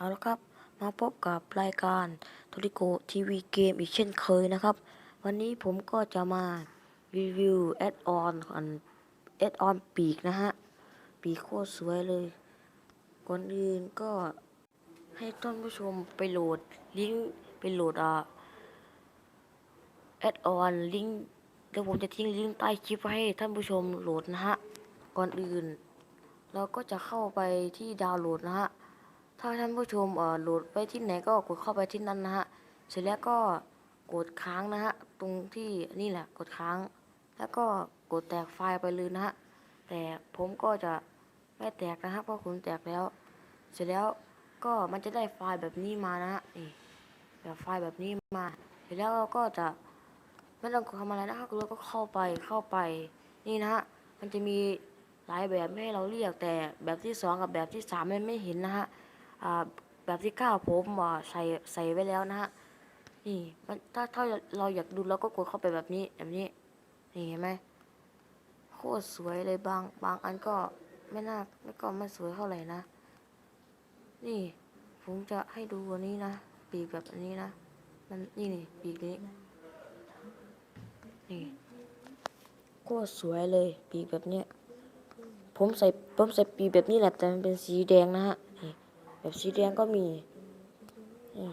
เอาละครับ มาพบกับรายการโทริโกทีวีเกมอีกเช่นเคยนะครับ วันนี้ผมก็จะมารีวิวแอดออนอันแอดออนปีกนะฮะ ปีกโคตรสวยเลย ก่อนอื่นก็ให้ท่านผู้ชมไปโหลดลิงก์ไปโหลดอะแอดออนลิงก์เดี๋ยวผมจะทิ้งลิงก์ใต้คลิปให้ท่านผู้ชมโหลดนะฮะ ก่อนอื่น เราก็จะเข้าไปที่ดาวน์โหลดนะฮะ ถ้าท่านผู้ชมเอ่อโหลดไปที่ไหนก็กดเข้าไปที่นั่นนะฮะ เสร็จแล้วก็กดค้างนะฮะ ตรงที่นี่แหละกดค้าง แล้วก็กดแตกไฟล์ไปเลยนะฮะ แต่ผมก็จะไม่แตกนะฮะเพราะผมแตกแล้ว เสร็จแล้วก็มันจะได้ไฟล์แบบนี้มานะฮะนี่แบบไฟล์แบบนี้มา เสร็จแล้วเราก็จะไม่ต้องทำอะไรนะครับเราก็เข้าไปเข้าไปนี่นะฮะมันจะมีหลายแบบให้เราเรียกแต่แบบที่สองกับแบบที่สามมันไม่เห็นนะฮะ แบบที่เก้าผมใส่ใส่ไว้แล้วนะฮะนี่มันถ้าถ้าเราอยากดูเราก็กดเข้าไปแบบนี้แบบนี้นี่เห็นไหมโคตรสวยเลยบางบางอันก็ไม่น่าไม่ก็ไม่สวยเท่าไหร่นะ นี่ผมจะให้ดูอันนี้นะปีกแบบนี้นะมันนี่นี่ปีกนี้นี่โคตรสวยเลยปีกแบบเนี้ยผมใส่ผมใส่ปีกแบบนี้แหละแต่มันเป็นสีแดงนะฮะ แบบสีแดงก็มี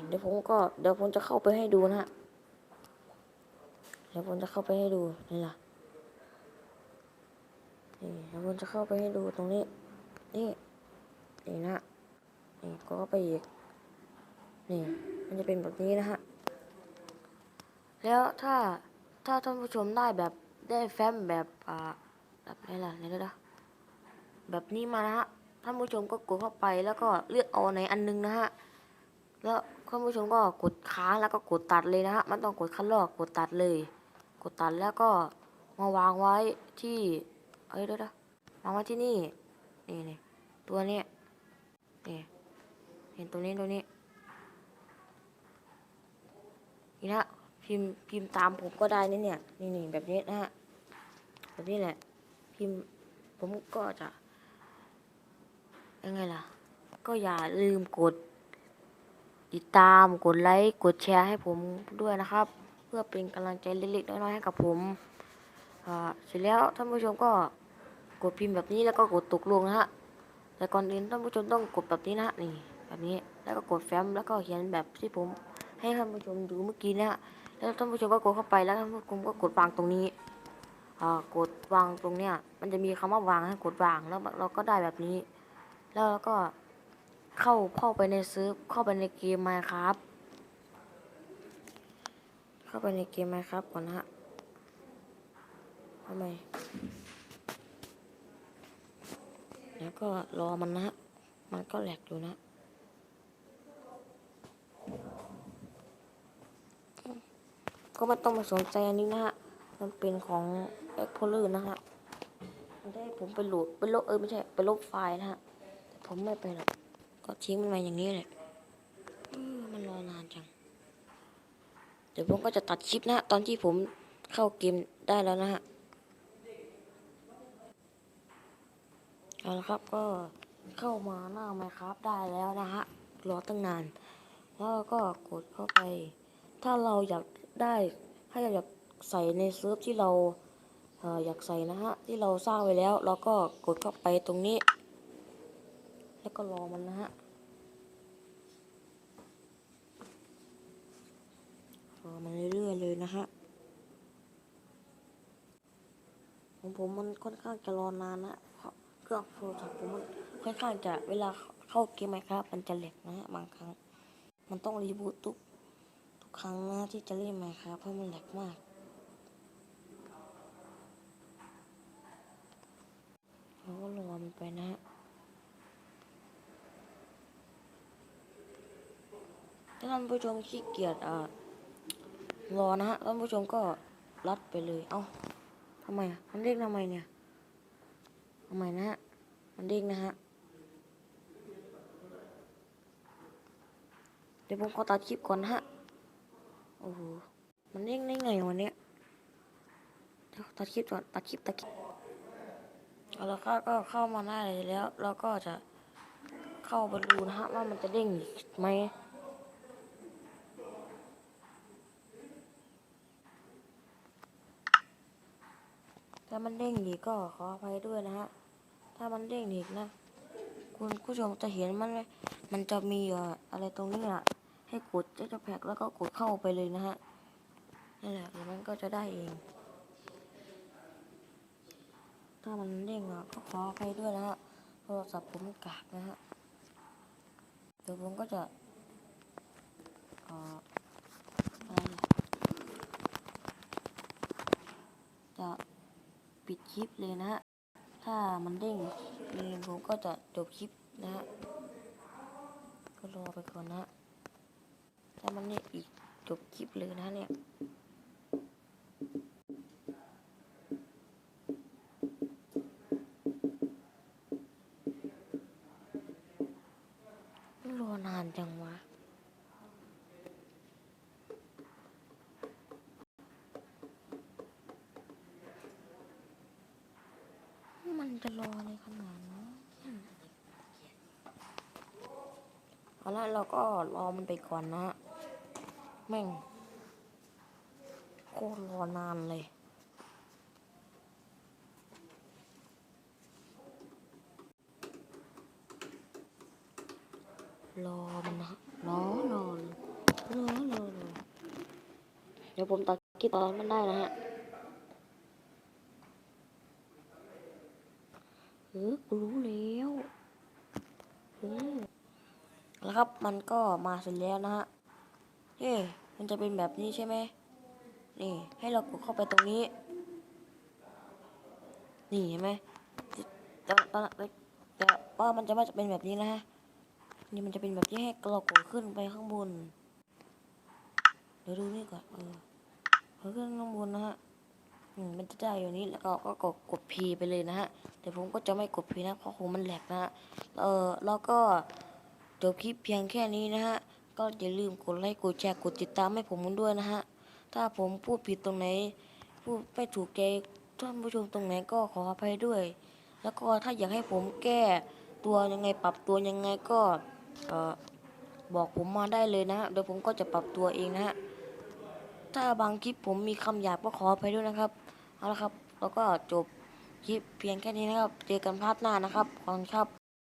เดี๋ยวผมก็เดี๋ยวผมจะเข้าไปให้ดูนะฮะเดี๋ยวผมจะเข้าไปให้ดูนี่ล่ะนี่เดี๋ยวผมจะเข้าไปให้ดูตรงนี้ นี่นี่นะนี่ก็เข้าไปอีกนี่มันจะเป็นแบบนี้นะฮะแล้วถ้าถ้าท่านผู้ชมได้แบบได้แฟ้มแบบอ่าแบบไหนล่ะไหนล่ะนะแบบนี้มานะฮะ ท่านผู้ชมก็กดเข้าไปแล้วก็เลือกเอาไหนอันนึงนะฮะแล้วท่านผู้ชมก็กดค้างแล้วก็กดตัดเลยนะฮะมันต้องกดขั้นลอกกดตัดเลย กดตัดแล้วก็มาวางไว้ที่เอ้ยเดี๋ยวนะวางไว้ที่นี่นี่นี่ตัวนี้นี่เห็นตัวนี้ตัวนี้นี่นะฮะพิมพ์พิมพ์ตามผมก็ได้นี่เนี่ยนี่นี่แบบนี้นะฮะแบบนี้แหละพิมพ์ผมก็จะ ยังไงล่ะ ก็อย่าลืมกด ติดตามกดไลค์กดแชร์ให้ผมด้วยนะครับ เพื่อเป็นกำลังใจเล็กๆน้อยๆให้กับผมอ่าเสร็จแล้วท่านผู้ชมก็กดพิมพ์แบบนี้แล้วก็กดตกลงนะฮะแต่ก่อนอื่นท่านผู้ชมต้องกดแบบนี้นะนี่แบบนี้แล้วก็กดแฟ้มแล้วก็เขียนแบบที่ผมให้ท่านผู้ชมดูเมื่อกี้นะฮะแล้วท่านผู้ชมก็กดเข้าไปแล้วท่านผู้ชมก็กดวางตรงนี้อ่ากดวางตรงเนี้ยมันจะมีคำว่าวางให้กดวางแล้วเราก็ได้แบบนี้ แล้วก็เข้าเข้าไปในซื้อเข้าไปในเกมมาครับ เข้าไปในเกมมาครับก่อนนะฮะทำไมแล้วก็รอมันนะฮะมันก็แหลกอยู่นะก็ไม่ต้องมาสนใจอันนี้นะฮะ มันเป็นของ Explorer นะฮะ มันได้ผมไปโหลดไปลบเออไม่ใช่ ไปลบไฟล์นะฮะ ผมไม่ไปหรอกก็ทิ้งมันมาอย่างนี้แหละมันรอนานจัง เดี๋ยวผมก็จะตัดคลิปนะตอนที่ผมเข้าเกมได้แล้วนะฮะเอาละครับก็เข้ามาหน้าไมครับได้แล้วนะฮะรอตั้งนาน แล้วก็กดเข้าไป ถ้าเราอยากได้ถ้าอยากใส่ในเซิร์ฟที่เราเอออยากใส่นะฮะที่เราสร้างไว้แล้ว เราก็กดเข้าไปตรงนี้ แล้วก็รอมันนะฮะรอมันเรื่อยๆเลยนะฮะของผมมันค่อนข้างจะรอนานนะเพราะเครื่องโทรศัพท์ผมมันค่อนข้างจะเวลาเข้าเกมไหมครับ มันจะแหลกนะฮะบางครั้ง มันต้องรีบูตทุกทุกครั้งนะที่จะเล่นไหมครับเพราะมันแหลกมากเราก็รอมันไปนะฮะ ถ้า ท่านผู้ชมขี้เกียจอ่ารอนะฮะท่านผู้ชมก็รัดไปเลย เอ้าทำไมมันเด้งทำไมเนี่ยทำไมนะฮะ มันเด้งนะฮะ เดี๋ยวผมขอตัดคลิปก่อนฮะ โอ้โห มันเด้งได้ไงวันเนี้ยเดี๋ยวตัดคลิปก่อน ตัดคลิปตัดคลิปเอาละครับก็เข้ามาได้เลยแล้ว เราก็จะเข้าไปดูนะฮะว่ามันจะเด้งไหม ถ้ามันเด้งอีกก็ขออภัยด้วยนะฮะ ถ้ามันเด้งอีกนะ คุณผู้ชมจะเห็นมันไหมมันจะมีออะไรตรงนี้อะ ให้กดเจ็ตแพ็กแล้วก็กดเข้าไปเลยนะฮะ นั่นแหละเดี๋ยวมันก็จะได้เอง ถ้ามันเด้งอะก็ขออภัยด้วยนะฮะ โทรศัพท์ผมกากนะฮะ เดี๋ยวผมก็จะเอ่ออะไรเนี่ยจะปิดค ลิปเลยนะฮะ ถ้ามันเด้งเลยผมก็จะจบคลิปนะฮะ ก็รอไปก่อนนะฮะถ้ามันเนี่ยอีกจบคลิปเลยนะเนี่ยรอนานจังวะ มัน จะรออะไรขนาดนั้นเอาละเราก็รอมันไปก่อนนะฮะแม่งโคตรรอนานเลยรอมันนะรอรอรอรอรอรอเดี๋ยวผมตัดคลิปตอนมันได้นะฮะ ออกูรู้แล้วเออแล้วครับ มันก็มาเสร็จแล้วนะฮะเฮ้มันจะเป็นแบบนี้ใช่ไหม นี่ ให้เรากดเข้าไปตรงนี้ นี่เห็นไหมแต่แต่แต่แต่ว่ามันจะไม่เป็นแบบนี้นะฮะ นี่มันจะเป็นแบบที่ให้เรากดขึ้นไปข้างบน เดี๋ยวดูนี่ก่อน เออขึ้นข้างบนนะฮะ มันจะได้อยู่นี้แล้วก็ก็กดกด P ไปเลยนะฮะแต่ผมก็จะไม่กด P นะเพราะคงมันแหลกนะฮะเออแล้วก็จบคลิปเพียงแค่นี้นะฮะก็อย่าลืมกดไลค์กดแชร์กดติดตามให้ผมด้วยนะฮะถ้าผมพูดผิดตรงไหน พูดไม่ถูกใจท่านผู้ชมตรงไหนก็ขออภัยด้วย แล้วก็ถ้าอยากให้ผมแก้ตัวยังไงปรับตัวยังไงก็เออบอกผมมาได้เลยนะฮะเดี๋ยวผมก็จะปรับตัวเองนะฮะถ้าบางคลิปผมมีคำหยาบก็ขออภัยด้วยนะครับ เอาละครับ แล้วก็จบคลิปเพียงแค่นี้นะครับ เจอกันภาพหน้านะครับขอบคุณครับ